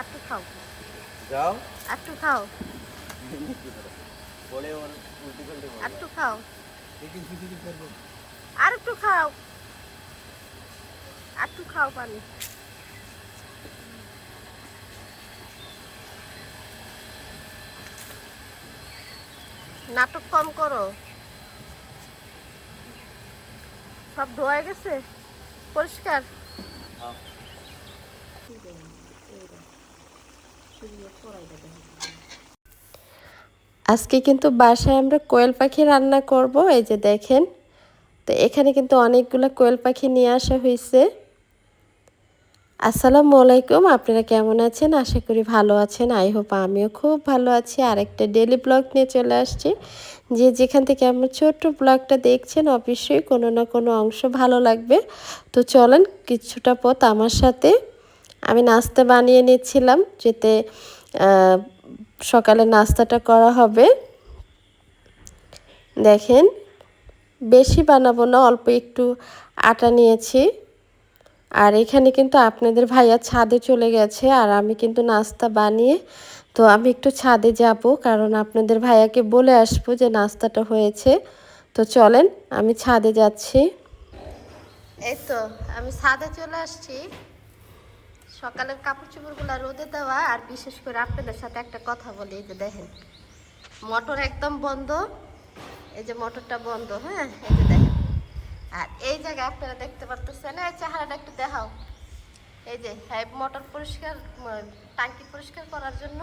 একটু খাও। যাও। একটু খাও। পরে ওর উল্টি পাল্টি একটু খাও। টিফিন ফিটিফিন করব। আর একটু খাও। একটু খাও পানি। নাটক কম করো। সব ধোয়া গেছে? পরিষ্কার? হ্যাঁ। আজকে কিন্তু বাসায় আমরা কোয়েল পাখি রান্না করব, এই যে দেখেন। তো এখানে কিন্তু অনেকগুলো কোয়েল পাখি নিয়ে আসা হয়েছে আসসালামু আলাইকুম, আপনারা কেমন আছেন? আশা করি ভালো আছেন। আই হোপ আমিও খুব ভালো আছি। আর একটা ডেলি ব্লগ নিয়ে চলে আসছি। যে যেখান থেকে আমার ছোট্ট ব্লগটা দেখছেন, অবশ্যই কোনো না কোনো অংশ ভালো লাগবে। তো চলেন, কিছুটা পথ আমার সাথে। আমি নাস্তা বানিয়ে নিচ্ছিলাম, যেতে সকালে নাস্তাটা করা হবে। দেখেন, বেশি বানাবো না, অল্প একটু আটা নিয়েছি। আর এখানে কিন্তু আপনাদের ভাইয়া ছাদে চলে গেছে, আর আমি কিন্তু নাস্তা বানিয়ে, তো আমি একটু ছাদে যাব, কারণ আপনাদের ভাইয়াকে বলে আসব যে নাস্তাটা হয়েছে। তো চলেন, আমি ছাদে যাচ্ছি। এই তো, আমি ছাদে চলে আসছি। সকালের কাপড় চোপড়গুলো রোদে দেওয়া আর বিশেষ করে আপনাদের সাথে একটা কথা বলি এই যে দেখেন মোটর একদম বন্ধ এই যে মোটরটা বন্ধ হ্যাঁ এই যে দেখেন। আর এই জায়গায় আপনারা দেখতে পারতেছেন এই চেহারাটা একটু দেখাও। এই যে হ্যাঁ মোটর পরিষ্কার টাঙ্কি পরিষ্কার করার জন্য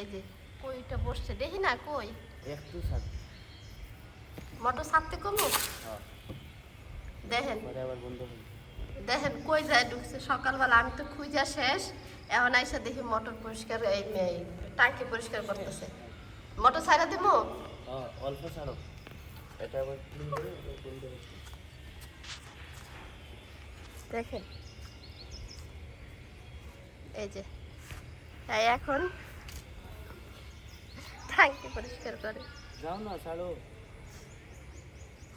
এই যে কইটা বসছে। দেখি না কই? একটু মোটর ছাড়তে কমু হ্যাঁ। দেখেন। আবার বন্ধ হবে দেখেন কই যায় ঢুকছে? সকালবেলা আমি তো খুঁজা শেষ এখন আইসা দেখি মোটর পরিষ্কার এই টাঙ্কি পরিষ্কার করতেছে। মোটর ছাড়া দিমু? হ্যাঁ অল্প ছাড়ো। এটা দেখেন। এই যে তাই এখন টাঙ্কি পরিষ্কার করে। যাও না ছাড়ো।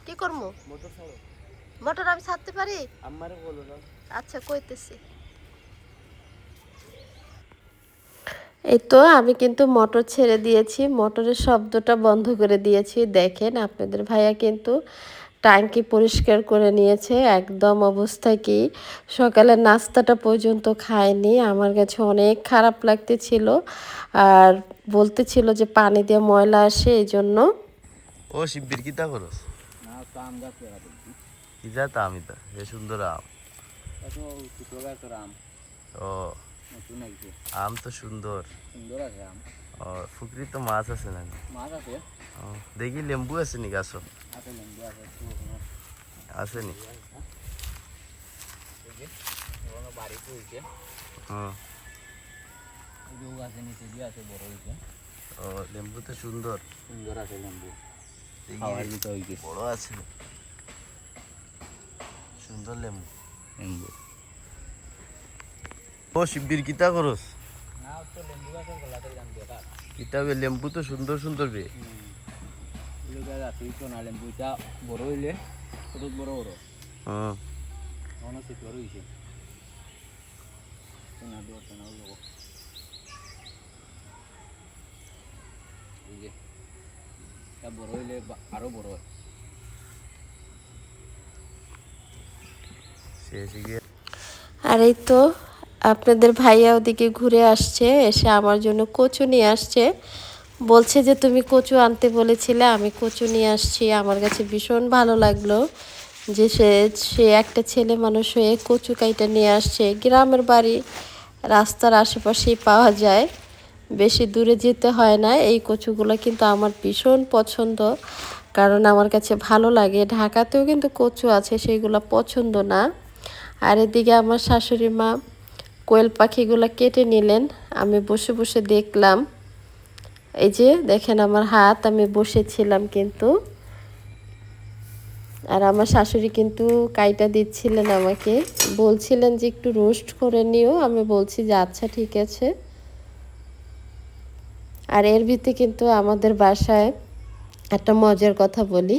কি করব মোটর ছাড়ো। মোটর আমি ছাড়তে পারি? আমারে বলো না। আচ্ছা কইতেছি। এই তো আমি কিন্তু মোটর ছেড়ে দিয়েছি। মোটরের শব্দটা বন্ধ করে দিয়েছি। দেখেন আপনাদের ভাইয়া কিন্তু ট্যাঙ্কি পরিষ্কার করে নিয়েছে। একদম অবস্থা কি? সকালে নাস্তাটা পর্যন্ত খায়নি। আমার কাছে অনেক খারাপ লাগতেছিল। আর বলতেছিল যে পানি দিয়ে ময়লা আসে এই জন্য। ও শিব্বির কিতা করস? না। তা আমি তা এ সুন্দর আম। ও। আম তো সুন্দর। সুন্দর আছে আম। ও ফুকরি তো মাছ আছে না মাছ আছে। ও, দেখি লেম্বু আছে নি গাছ আছে লেম্বু আছে আছে নি? বাড়িতে নিচে দিয়ে আছে বড় ও লেম্বু তো সুন্দর। সুন্দর আছে লেম্বু। বড় আছে। সুন্দর লেম্বু লেম্বু ও শিব্বির কিতা করস? কিতা বে লেম্বু তো সুন্দর সুন্দর বে। লেম্বুটা বড় হইলে বড় বড়। হুম অনেক বড় হয়েছে না দেওয়ার না লোক এই যে এটা বড় হইলে বা- আরও বড় হয় শেষ গিয়ে আর এই তো আপনাদের ভাইয়া ওদিকে ঘুরে আসছে, এসে আমার জন্য কচু নিয়ে আসছে। বলছে যে, তুমি কচু আনতে বলেছিলে, আমি কচু নিয়ে আসছি। আমার কাছে ভীষণ ভালো লাগল যে সে সে একটা ছেলে মানুষ হয়ে কচু কাইটা নিয়ে আসছে। গ্রামের বাড়ি, রাস্তার আশেপাশেই পাওয়া যায়। বেশি দূরে যেতে হয় না। এই কচুগুলো কিন্তু আমার ভীষণ পছন্দ। কারণ আমার কাছে ভালো লাগে। ঢাকাতেও কিন্তু কচু আছে, সেইগুলো পছন্দ না। আর এদিকে আমার শাশুড়ি মা কোয়েল পাখিগুলো কেটে নিলেন। আমি বসে বসে দেখলাম। এই যে দেখেন আমার হাত, আমি বসেছিলাম কিন্তু। আর আমার শাশুড়ি কিন্তু কাইটা দিচ্ছিলেন আমাকে। বলছিলেন যে একটু রোস্ট করে নিও। আমি বলছি যে আচ্ছা ঠিক আছে। আর এর ভিতরে কিন্তু আমাদের বাসায় একটা মজার কথা বলি।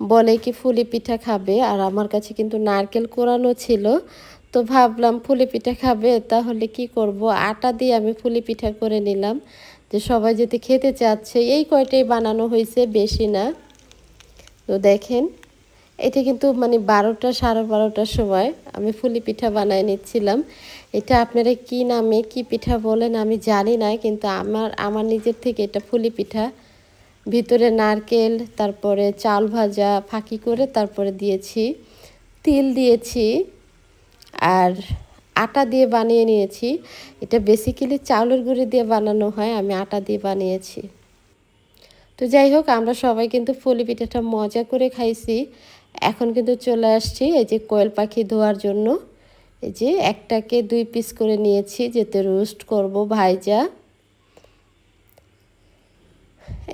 বলে কি ফুলি পিঠা খাবে? আর আমার কাছে কিন্তু নারকেল কোরানো ছিল। তো ভাবলাম পুলি পিঠা খাবে, তাহলে কি করব? আটা দিয়ে আমি ফুলি পিঠা করে নিলাম। যে সবাই যদি খেতে চাচ্ছে, এই কয়টাই বানানো হয়েছে বেশি না। তো দেখেন, এটা কিন্তু মানে বারোটা, সাড়ে বারোটার সময় আমি ফুলি পিঠা বানায় নিচ্ছিলাম। এটা আপনারা কি নামে, কি পিঠা বলেন আমি জানি না, কিন্তু আমার আমার নিজের থেকে এটা ফুলি পিঠা ভিতরে নারকেল, তারপরে চাল ভাজা ফাঁকি করে তারপরে দিয়েছি, তিল দিয়েছি আর আটা দিয়ে বানিয়ে নিয়েছি। এটা বেসিক্যালি চাউলের গুঁড়ি দিয়ে বানানো হয়, আমি আটা দিয়ে বানিয়েছি। তো যাই হোক, আমরা সবাই কিন্তু ফুলি পিঠাটা মজা করে খাইছি। এখন কিন্তু চলে আসছি এই যে কোয়েল পাখি ধোয়ার জন্য। এই যে একটাকে দুই পিস করে নিয়েছি, যেতে রোস্ট করব ভাইজা।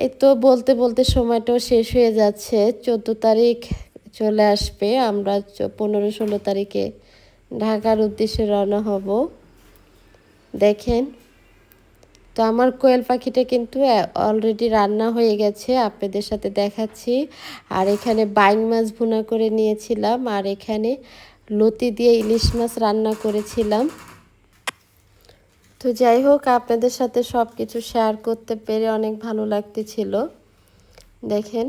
এই তো বলতে বলতে সময়টাও শেষ হয়ে যাচ্ছে। চোদ্দ তারিখ চলে আসবে। আমরা পনেরো ষোলো তারিখে ঢাকার উদ্দেশ্যে রওনা হব। দেখেন, তো আমার কোয়েল পাখিটা কিন্তু অলরেডি রান্না হয়ে গেছে। আপনাদের সাথে দেখাচ্ছি। আর এখানে বাইং মাছ ভুনা করে নিয়েছিলাম। আর এখানে লতি দিয়ে ইলিশ মাছ রান্না করেছিলাম। তো যাই হোক, আপনাদের সাথে সব কিছু শেয়ার করতে পেরে অনেক ভালো লাগতেছিল। দেখেন,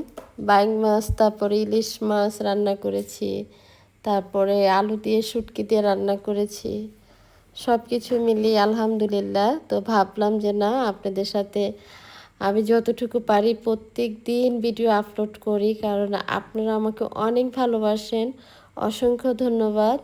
বাইং মাছ, তারপরে ইলিশ মাছ রান্না করেছি, তারপরে আলু দিয়ে শুটকি দিয়ে রান্না করেছি সব কিছু মিলিয়ে আলহামদুলিল্লাহ। তো ভাবলাম যে না, আপনাদের সাথে আমি যতটুকু পারি প্রত্যেক দিন ভিডিও আপলোড করি, কারণ আপনারা আমাকে অনেক ভালোবাসেন। অসংখ্য ধন্যবাদ।